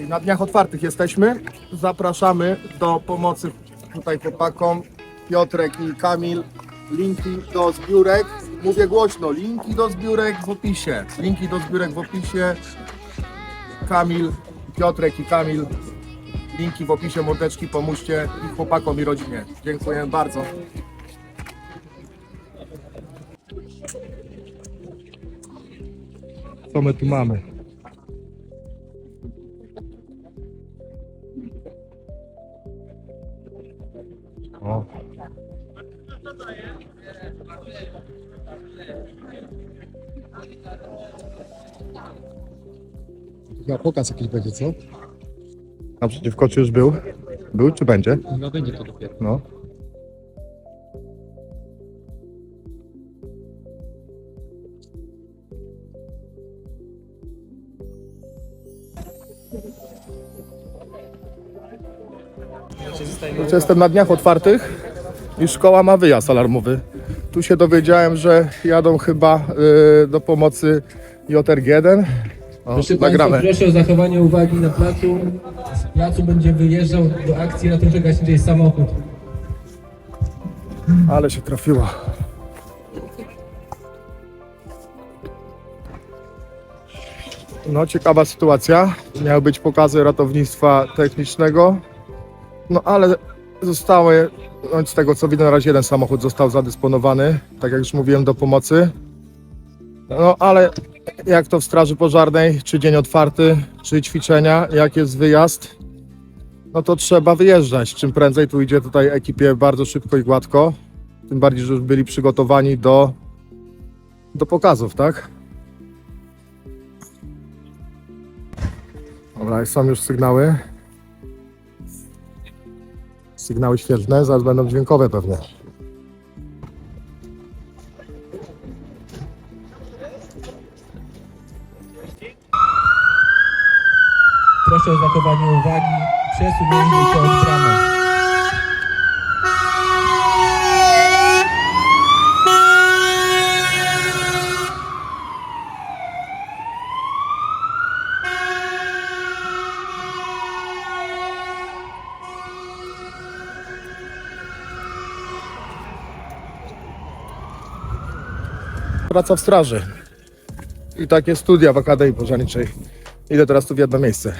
Na dniach otwartych jesteśmy. Zapraszamy do pomocy tutaj chłopakom Piotrek i Kamil. Linki do zbiórek. Mówię głośno, linki do zbiórek w opisie. Linki do zbiórek w opisie. Kamil, Piotrek i Kamil. Linki w opisie, mordeczki, pomóżcie i chłopakom i rodzinie. Dziękuję bardzo. Co my tu mamy? Chyba pokaz jakiś będzie, co? Naprzeciwko czy już był? Był czy będzie? No będzie to dopiero. No. Znaczy, Jestem na dniach otwartych i szkoła ma wyjazd alarmowy. Tu się dowiedziałem, że jadą chyba y, do pomocy JRG1. Proszę. Państwa, proszę o zachowanie uwagi na placu. Z placu będzie wyjeżdżał do akcji ratowniczo-gaśniczej samochód. Ale się trafiła. No, ciekawa sytuacja. Miały być pokazy ratownictwa technicznego. No, ale zostały, no, z tego co widzę, na razie jeden samochód został zadysponowany, tak jak już mówiłem, do pomocy. No, ale jak to w Straży Pożarnej, czy dzień otwarty, czy ćwiczenia, jak jest wyjazd, no to trzeba wyjeżdżać. Czym prędzej tu idzie tutaj ekipie bardzo szybko i gładko. Tym bardziej, że już byli przygotowani do, do pokazów, tak? Dobra, są już sygnały. Sygnały świetlne, zaraz będą dźwiękowe pewnie. Proszę o zachowanie uwagi. Przesunięcie się od bramy. Praca w straży. I takie studia w Akademii Pożarniczej. Idę teraz tu w jedno miejsce.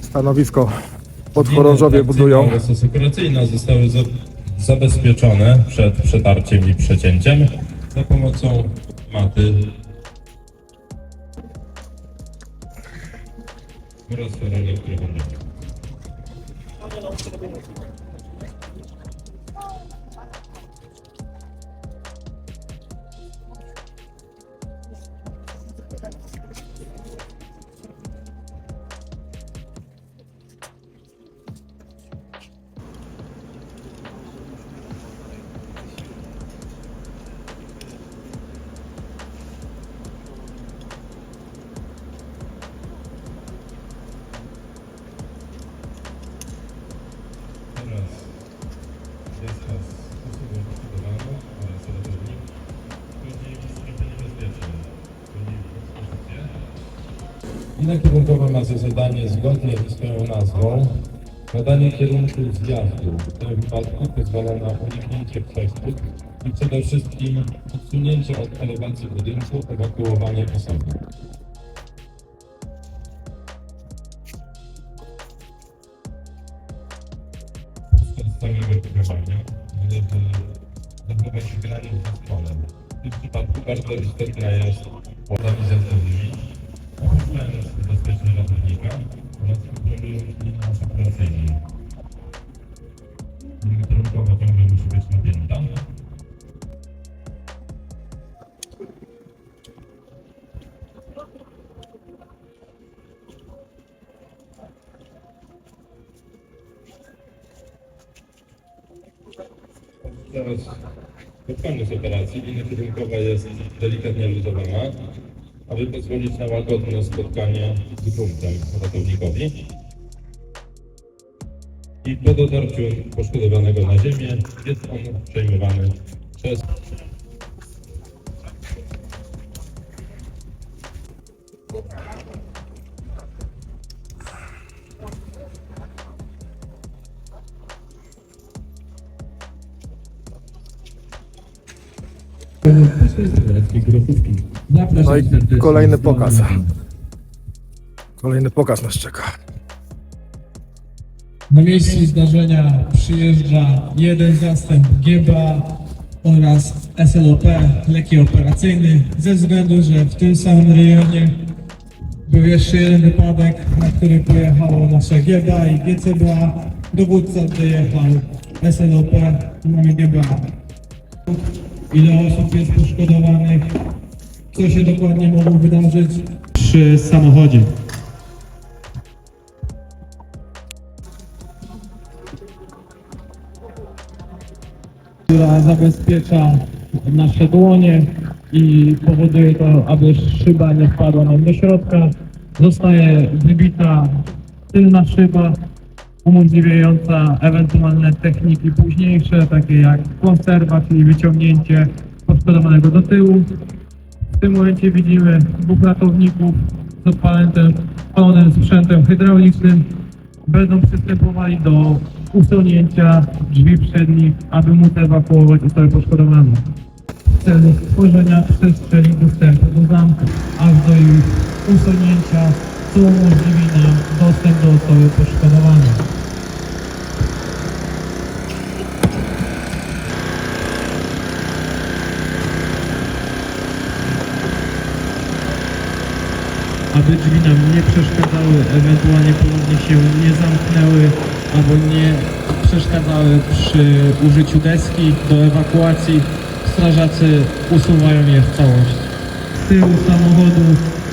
Stanowisko podchorążowie budują. oraz zostały za, zabezpieczone przed przetarciem i przecięciem za pomocą maty oraz elektrowodową. Linia kierunkowa ma za zadanie, zgodnie ze swoją nazwą, badanie kierunku zjazdu. W tym wypadku pozwala na uniknięcie przeszkód i przede wszystkim odsunięcie od elewacji budynku, ewakuowanie osoby. Podczas całego programowania należy zachować granic z zespołem. W tym przypadku bardzo istotna jest organizacja drzwi, Uznania bezpiecznego górnika oraz kontrolują linę operacyjną. Linia kierunkowa ciągle musi być napięta. Teraz pod koniec operacji linia kierunkowa jest delikatnie luzowana aby pozwolić na łagodne spotkanie z gruntem ratownikowi. I po dotarciu poszkodowanego na ziemię jest on przejmowany przez No i kolejny pokaz. Kolejny pokaz nas czeka. Na miejscu zdarzenia przyjeżdża jeden zastęp GBA oraz SLOP, leki operacyjny, ze względu, że w tym samym rejonie był jeszcze jeden wypadek, na który pojechało nasze GBA i GCBA. Dowódca dojechał SLOP, mamy GBA. Ile osób jest poszkodowanych? Co się dokładnie mogło wydarzyć przy samochodzie? która zabezpiecza nasze dłonie i powoduje to, aby szyba nie wpadła nam do środka. Zostaje wybita tylna szyba, umożliwiająca ewentualne techniki późniejsze, takie jak konserwa, czyli wyciągnięcie poszkodowanego do tyłu. W tym momencie widzimy dwóch ratowników z odpalonym odpalonym sprzętem hydraulicznym. Będą przystępowali do usunięcia drzwi przednich, aby móc ewakuować osobę poszkodowaną. W celu stworzenia przestrzeni dostępu do zamku, aż do ich usunięcia, co umożliwi nam dostęp do osoby poszkodowanej. aby drzwi nam nie przeszkadzały, ewentualnie ponownie się nie zamknęły albo nie przeszkadzały przy użyciu deski do ewakuacji. Strażacy usuwają je w całość. Z tyłu samochodu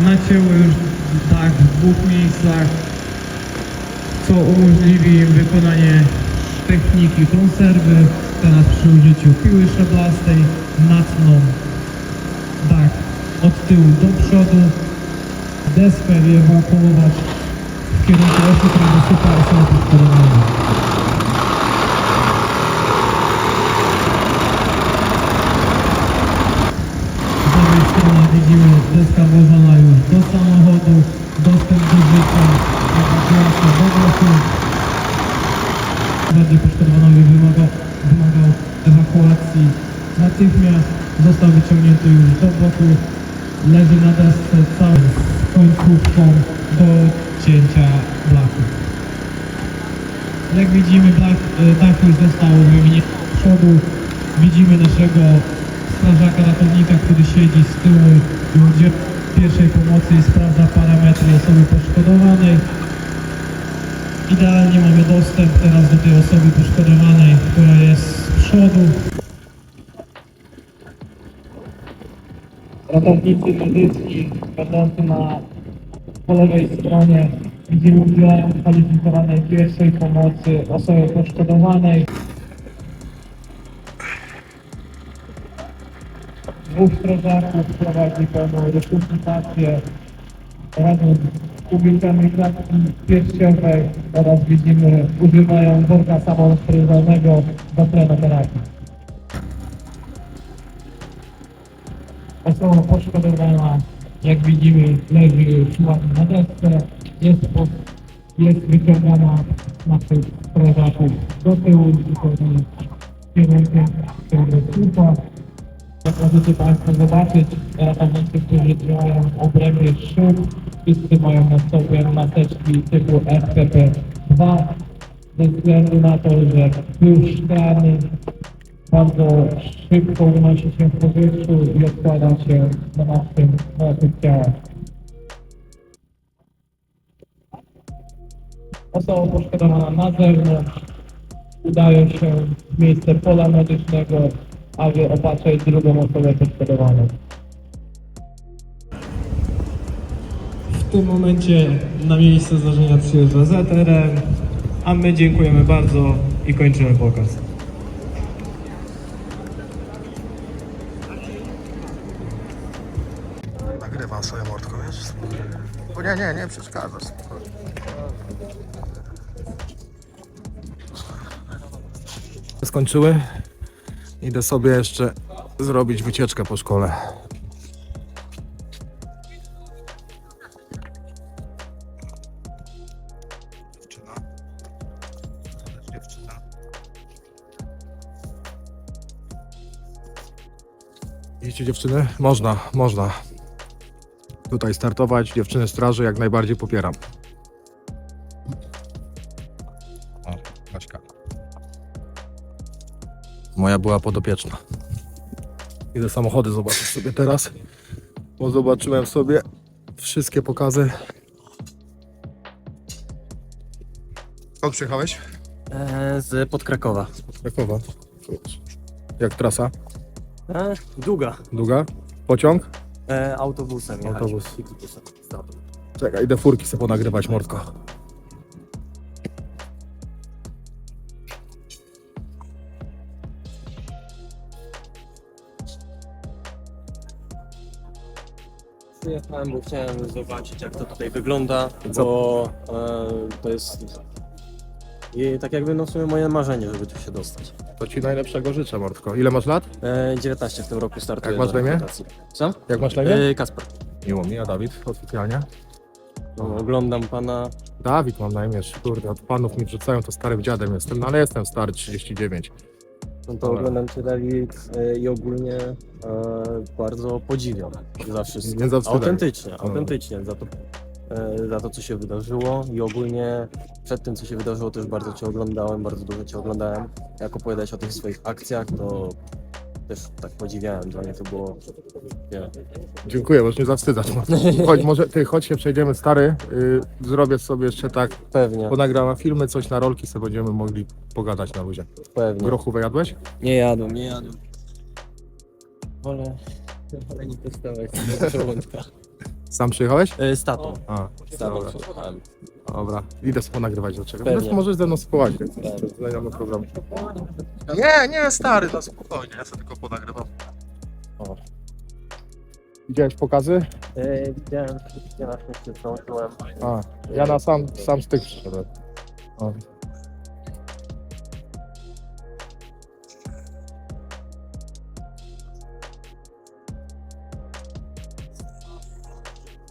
nacięło już dach w dwóch miejscach, co umożliwi im wykonanie techniki konserwy. Teraz przy użyciu piły szablastej natną dach od tyłu do przodu deskę ewakuować w kierunku osób, które dosypają są poszkodowane. Widzimy deska włożona już do samochodu, dostęp do życia, ewakuacja do bloku. Bardziej poszkodowanowy wymaga, wymagał ewakuacji natychmiast. Został wyciągnięty już do boku. Leży na desce cały z końcówką do cięcia blaku. Jak widzimy, e, dach już został wymieniony przodu. Widzimy naszego strażaka ratownika, który siedzi z tyłu i udziela pierwszej pomocy i sprawdza parametry osoby poszkodowanej. Idealnie mamy dostęp teraz do tej osoby poszkodowanej, która jest z przodu. Ratownicy medyczni będący na po lewej stronie widzimy udzielają kwalifikowanej pierwszej pomocy osobie poszkodowanej. Dwóch strażaków prowadzi pełną resuscytację razem z ubiegami klatki piersiowej oraz widzimy używają worka samosteryzowanego do tlenoterapii. Osoba poszkodowana, jak widzimy, leży już ładnie na desce, jest, po, jest wyciągana naszych strażaków do tyłu chodzi kierunkiem kręgosłupa. Jak możecie Państwo zobaczyć, ratownicy, którzy działają w obrębie szyb, wszyscy mają na sobie maseczki typu FFP2, ze względu na to, że pył szklany bardzo szybko unosi się w powietrzu i odkłada się na naszym, na naszych ciałach. Osoba poszkodowana na zewnątrz udaje się w miejsce pola medycznego, aby opatrzeć drugą osobę poszkodowaną. W tym momencie na miejsce zdarzenia przyjeżdża ZRM, a my dziękujemy bardzo i kończymy pokaz. Nagrywam swoją mordko, wiesz? O nie, nie, nie przeszkadzasz. Skończyły Idę sobie jeszcze zrobić wycieczkę po szkole. Dziewczyna. Dziewczyna. Dziewczyny? Można, można. Tutaj startować. Dziewczyny straży jak najbardziej popieram. Moja była podopieczna. Idę samochody zobaczyć sobie teraz. Bo zobaczyłem sobie wszystkie pokazy. Skąd przyjechałeś? E, z Podkrakowa. Z Krakowa. Jak trasa? E, długa. Długa? Pociąg? E, autobusem. Autobus. Z. Czekaj, idę furki sobie ponagrywać, mordko. Przyjechałem, bo chciałem zobaczyć jak to tutaj wygląda, bo e, to jest i tak jakby no w sumie moje marzenie, żeby tu się dostać. To ci najlepszego życzę, mordko. Ile masz lat? E, 19 w tym roku startuję. Jak masz do imię? rekrutacji. Co? Jak masz na imię? E, Kasper. Miło mi, a Dawid oficjalnie. No, oglądam pana. Dawid mam na imię, kurde, od panów mi wrzucają, to starym dziadem jestem, no ale jestem stary, 39. No to oglądam cię Dawid e, i ogólnie e, bardzo podziwiam za wszystko. Nie zawstydzaj. Autentycznie, No. autentycznie za to, e, za to, co się wydarzyło i ogólnie przed tym, co się wydarzyło, też bardzo Cię oglądałem, bardzo dużo Cię oglądałem. Jak opowiadałeś o tych swoich akcjach, to też tak podziwiałem, dla mnie to było, nie, Dziękuję, możesz nie zawstydzać. mordko. Chodź, może ty, chodź się przejdziemy, stary, y, zrobię sobie jeszcze tak, pewnie, ponagrałem filmy, coś na rolki, sobie będziemy mogli pogadać na luzie. pewnie. Grochu wyjadłeś? Nie jadłem, nie jadłem. Wolę, wolę nie żołądka. Sam przyjechałeś? E, Z tatą, A, z tatą dobra, przyjechałem. dobra. Idę sobie ponagrywać do czego. Pewnie. No, możesz ze mną spływać, Pewnie. znajdziemy program. Nie, nie, stary, to spokojnie, ja sobie tylko ponagrywam. O. Widziałeś pokazy? E, widziałem wszystkie na szczęście zdążyłem. A, ja na sam, sam styk przyszedłem. O.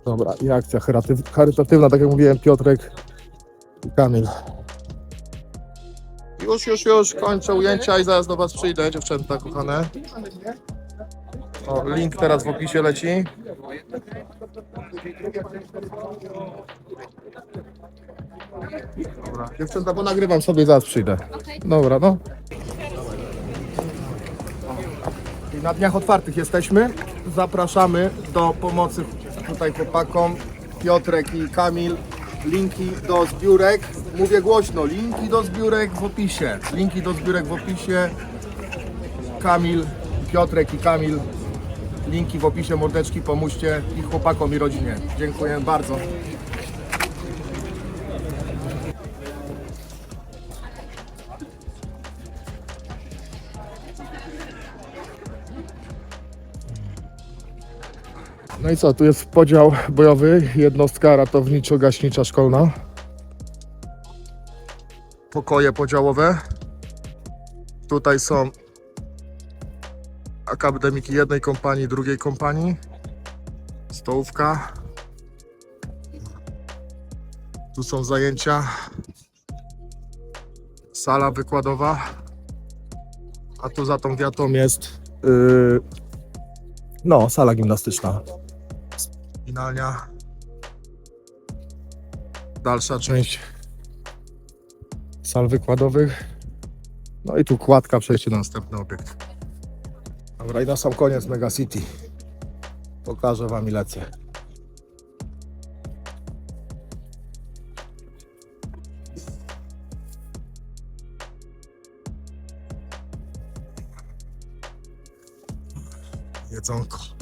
Dobra, i akcja charytatyw- charytatywna, tak jak mówiłem, Piotrek i Kamil. Już, już, już, kończę ujęcia i zaraz do Was przyjdę, dziewczęta kochane. O, link teraz w opisie leci. Dobra, dziewczęta, bo nagrywam sobie, zaraz przyjdę. Dobra, no. I na dniach otwartych jesteśmy. Zapraszamy do pomocy tutaj chłopakom, Piotrek i Kamil. Linki do zbiórek, mówię głośno, linki do zbiórek w opisie. Linki do zbiórek w opisie. Kamil, Piotrek i Kamil. Linki w opisie, mordeczki, pomóżcie i chłopakom i rodzinie. Dziękuję bardzo. No i co, tu jest podział bojowy, jednostka ratowniczo-gaśnicza szkolna. Pokoje podziałowe. Tutaj są akademiki jednej kompanii, drugiej kompanii. Stołówka. Tu są zajęcia. Sala wykładowa. A tu za tą wiatą jest yy, no, sala gimnastyczna. Dalsza część sal wykładowych. No i tu kładka, przejście na następny obiekt. Dobra, i na sam koniec Mega City. Pokażę Wam i lecę. Jedzonko.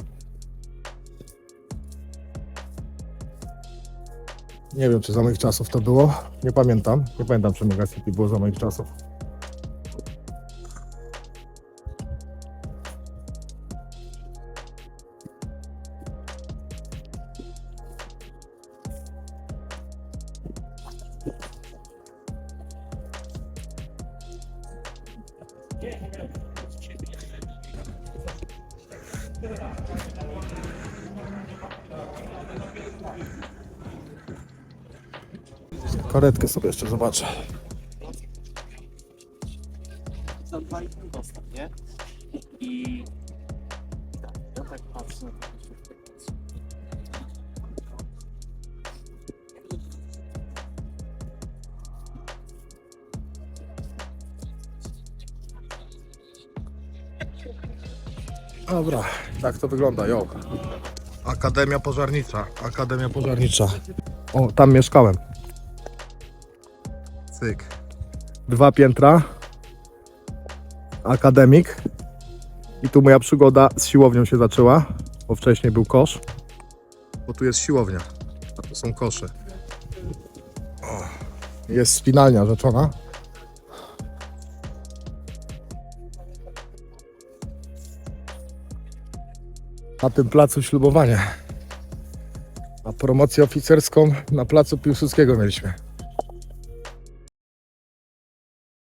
Nie wiem, czy za moich czasów to było. Nie pamiętam. Nie pamiętam, czy Mega City było za moich czasów. Sobie jeszcze zobaczę. Zadbaliśmy dostaw, nie? I ja tak patrzę. Dobra, tak to wygląda, jo. Akademia Pożarnicza, Akademia Pożarnicza. O, tam mieszkałem. Cyk. Dwa piętra. Akademik. I tu moja przygoda z siłownią się zaczęła, bo wcześniej był kosz. Bo tu jest siłownia, a tu są kosze. O, jest spinalnia rzeczona. na tym placu ślubowanie. A promocję oficerską na placu Piłsudskiego mieliśmy.